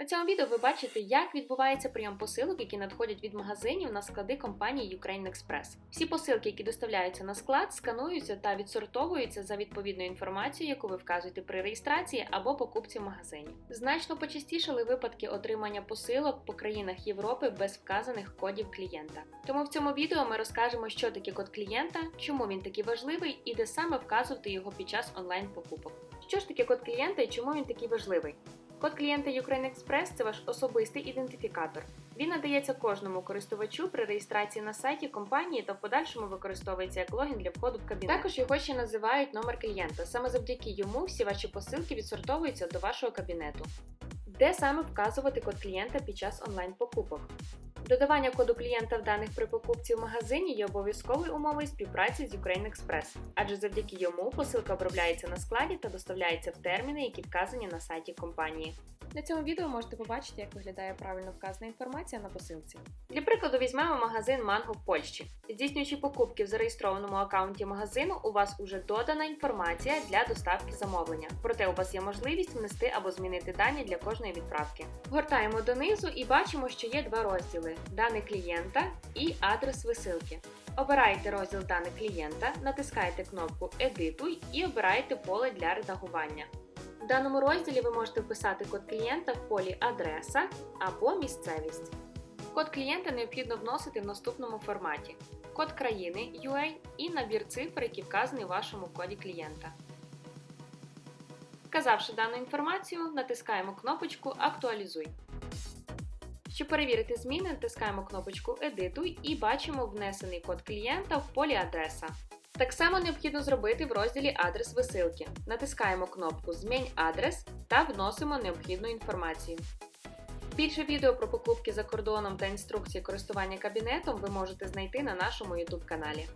На цьому відео ви бачите, як відбувається прийом посилок, які надходять від магазинів на склади компанії Ukraine Express. Всі посилки, які доставляються на склад, скануються та відсортовуються за відповідною інформацією, яку ви вказуєте при реєстрації або покупці в магазині. Значно почастішали випадки отримання посилок по країнах Європи без вказаних кодів клієнта. Тому в цьому відео ми розкажемо, що таке код клієнта, чому він такий важливий і де саме вказувати його під час онлайн-покупок. Що ж таке код клієнта і чому він такий важливий? Код клієнта Ukraine Express – це ваш особистий ідентифікатор. Він надається кожному користувачу при реєстрації на сайті компанії та в подальшому використовується як логін для входу в кабінет. Також його ще називають номер клієнта. Саме завдяки йому всі ваші посилки відсортовуються до вашого кабінету. Де саме вказувати код клієнта під час онлайн-покупок? Додавання коду клієнта в даних при покупці в магазині є обов'язковою умовою співпраці з Ukraine Express, адже завдяки йому посилка обробляється на складі та доставляється в терміни, які вказані на сайті компанії. На цьому відео можете побачити, як виглядає правильно вказана інформація на посилці. Для прикладу, візьмемо магазин Манго в Польщі. Здійснюючи покупки в зареєстрованому аккаунті магазину, у вас уже додана інформація для доставки замовлення. Проте у вас є можливість внести або змінити дані для кожної відправки. Гортаємо донизу і бачимо, що є два розділи: дані клієнта і адрес висилки. Обираєте розділ даних клієнта, натискаєте кнопку Едитуй і обираєте поле для редагування. Даному розділі ви можете вписати код клієнта в полі адреса або місцевість. Код клієнта необхідно вносити в наступному форматі: код країни UA і набір цифр, які вказані в вашому коді клієнта. Вказавши дану інформацію, натискаємо кнопочку Актуалізуй. Щоб перевірити зміни, натискаємо кнопочку Едитуй і бачимо внесений код клієнта в полі адреса. Так само необхідно зробити в розділі Адрес висилки. Натискаємо кнопку Змінь адрес та вносимо необхідну інформацію. Більше відео про покупки за кордоном та інструкції користування кабінетом ви можете знайти на нашому YouTube каналі.